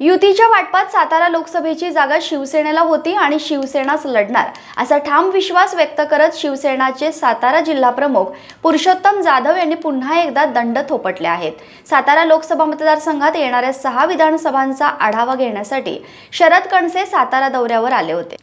युतीच्या वाटपात सातारा लोकसभेची जागा शिवसेनेला होती आणि शिवसेनाच लढणार असा ठाम विश्वास व्यक्त करत शिवसेनाचे सातारा जिल्हा प्रमुख पुरुषोत्तम जाधव यांनी पुन्हा एकदा दंड थोपटले आहेत. सातारा लोकसभा मतदारसंघात येणाऱ्या सहा विधानसभांचा आढावा घेण्यासाठी शरद कणसे सातारा दौऱ्यावर आले होते.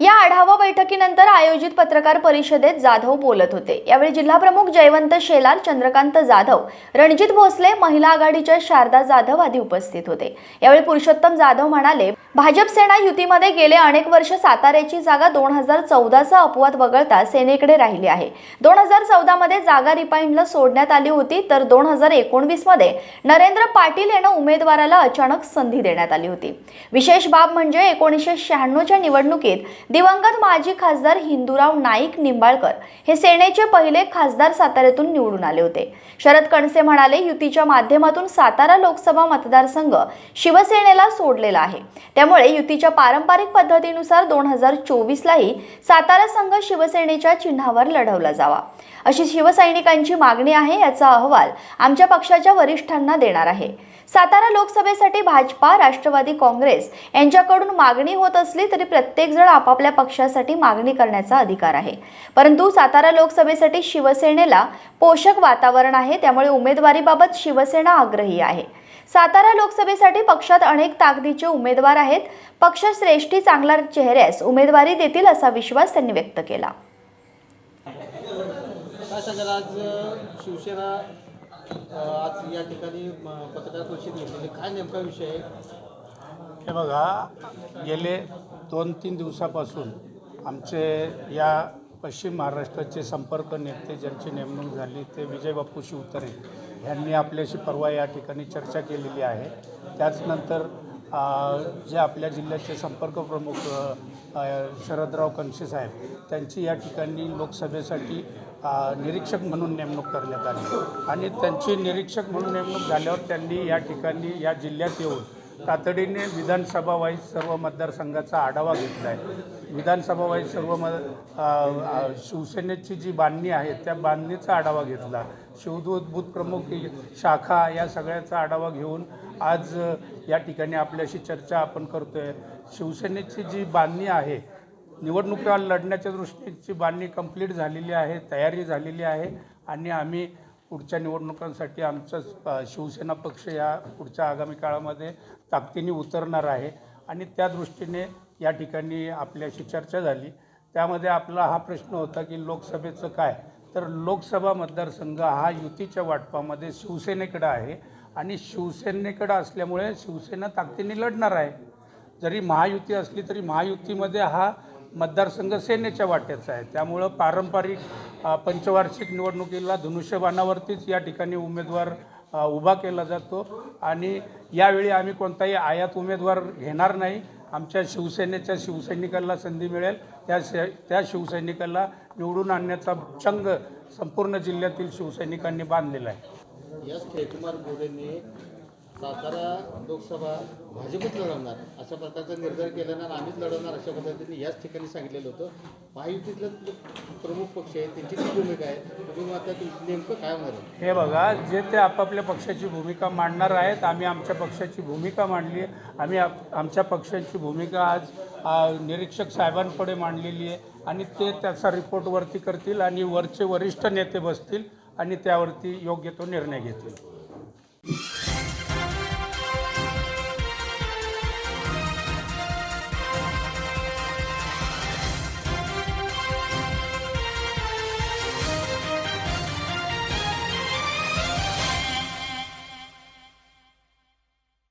या आढावा बैठकीनंतर आयोजित पत्रकार परिषदेत जाधव बोलत होते. यावेळी जिल्हाप्रमुख जयवंत शेलार चंद्रकांत जाधव रणजित भोसले महिला आघाडीच्या शारदा जाधव आदी उपस्थित होते. यावेळी पुरुषोत्तम जाधव म्हणाले भाजप सेना युतीमध्ये गेले अनेक वर्ष साताऱ्याची जागा दोन हजार चौदाचा अपवाद वगळता सेनेकडे राहिली आहे. दोन हजार चौदामध्ये जागा रिपाईंडला सोडण्यात आली होती तर दोन हजार एकोणवीसमध्ये नरेंद्र पाटील यांना उमेदवाराला अचानक संधी देण्यात आली होती. विशेष बाब म्हणजे एकोणीसशे शहाण्णवच्या निवडणुकीत दिवंगत माजी खासदार हिंदूराव नाईक निंबाळकर हे सेनेचे पहिले खासदार साताऱ्यातून निवडून आले होते. शरद कणसे म्हणाले युतीच्या माध्यमातून सातारा लोकसभा मतदारसंघ शिवसेनेला सोडलेला आहे. त्यामुळे युतीच्या पारंपरिक पद्धतीनुसार दोन हजार चोवीसलाही सातारा संघ शिवसेनेच्या चिन्हावर लढवला जावा. अशी शिवसैनिकांची मागणी आहे याचा अहवाल आमच्या पक्षाच्या वरिष्ठांना देणार आहे. सातारा लोकसभेसाठी भाजपा राष्ट्रवादी काँग्रेस यांच्याकडून मागणी होत असली तरी प्रत्येकजण आपापल्या पक्षासाठी मागणी करण्याचा अधिकार आहे. परंतु सातारा लोकसभेसाठी शिवसेनेला पोषक वातावरण आहे त्यामुळे उमेदवारीबाबत शिवसेना आग्रही आहे. सातारा लोकसभेसाठी पक्षात अनेक ताकदीचे उमेदवार आहेत. पक्ष श्रेष्ठी चांगला चेहऱ्यास उमेदवारी देतील असा विश्वास त्यांनी व्यक्त केला. शिवसेना आज या ठिकाणी पत्रकार परिषद घेतलेली. काय नेमका विषय आहे? हे बघा गेले दोन तीन दिवसापासून आमचे या पश्चिम महाराष्ट्राचे संपर्क नेते ज्यांची नेमणूक झाली ते विजय बापू शिवतरे यांनी आपल्याशी परवा या ठिकाणी चर्चा केलेली आहे. त्याचनंतर जे आपल्या जिल्ह्याचे संपर्क प्रमुख शरदराव कनशे साहेब त्यांची या ठिकाणी लोकसभेसाठी निरीक्षक म्हणून नेमणूक करण्यात आली. आणि त्यांची निरीक्षक म्हणून नेमणूक झाल्यावर त्यांनी या ठिकाणी या जिल्ह्यात येऊन तातडीने विधानसभा वाईज सर्व मतदारसंघाचा आढावा घेतला आहे विधानसभा वाईज सर्व म शिवसेनेची जी बांधणी आहे त्या बांधणीचा आढावा घेतला. शिवदूत बूथ प्रमुख ही शाखा या सगळ्याचा आढावा घेऊन आज या ठिकाणी आपल्याशी चर्चा आपण करतो आहे शिवसेनेची जी बांधणी आहे निवडणुका लढण्याच्या दृष्टीची बांधणी कंप्लीट झालेली आहे तयारी झालेली आहे आणि आम्ही पुढच्या निवडणुकांसाठी आमचं शिवसेना पक्ष या पुढच्या आगामी काळामध्ये ताकदीने उतरणार आहे आणि त्या दृष्टीने या ठिकाणी आपल्याशी चर्चा झाली. त्यामध्ये आपला हा प्रश्न होता की लोकसभेचं काय? तर लोकसभा मतदारसंघ हा युतीच्या वाटपामध्ये शिवसेनेकडं आहे. आणि शिवसेनेकडं असल्यामुळे शिवसेना ताकदीने लढणार आहे. जरी महायुती असली तरी महायुतीमध्ये हा मतदारसंघ सेनेच्या वाट्याचा आहे. त्यामुळं पारंपरिक पंचवार्षिक निवडणुकीला धनुष्यबाणावरतीच या ठिकाणी उमेदवार उभा केला जातो. आणि यावेळी आम्ही कोणताही आयात उमेदवार घेणार नाही. आमच्या शिवसेनेच्या शिवसैनिकांना संधी मिळेल. त्या शे त्या शिवसैनिकाला निवडून आणण्याचा चंग संपूर्ण जिल्ह्यातील शिवसैनिकांनी बांधलेला आहे. सातारा लोकसभा भाजपच लढवणार. अशा प्रकारचा निर्धार केल्यानं आम्हीच लढवणार अशा पद्धतीने याच ठिकाणी सांगितलेलं होतं. महायुतीतलं प्रमुख पक्ष आहे त्यांची जी भूमिका आहे तुम्ही आता नेमकं काय होणार हे बघा जे ते आपापल्या पक्षाची भूमिका मांडणार आहेत आम्ही आमच्या पक्षाची भूमिका मांडली आहे. आम्ही आप आमच्या पक्षाची भूमिका आज निरीक्षक साहेबांपुढे मांडलेली आहे आणि ते त्याचा रिपोर्टवरती करतील आणि वरचे वरिष्ठ नेते बसतील आणि त्यावरती योग्य तो निर्णय घेतील.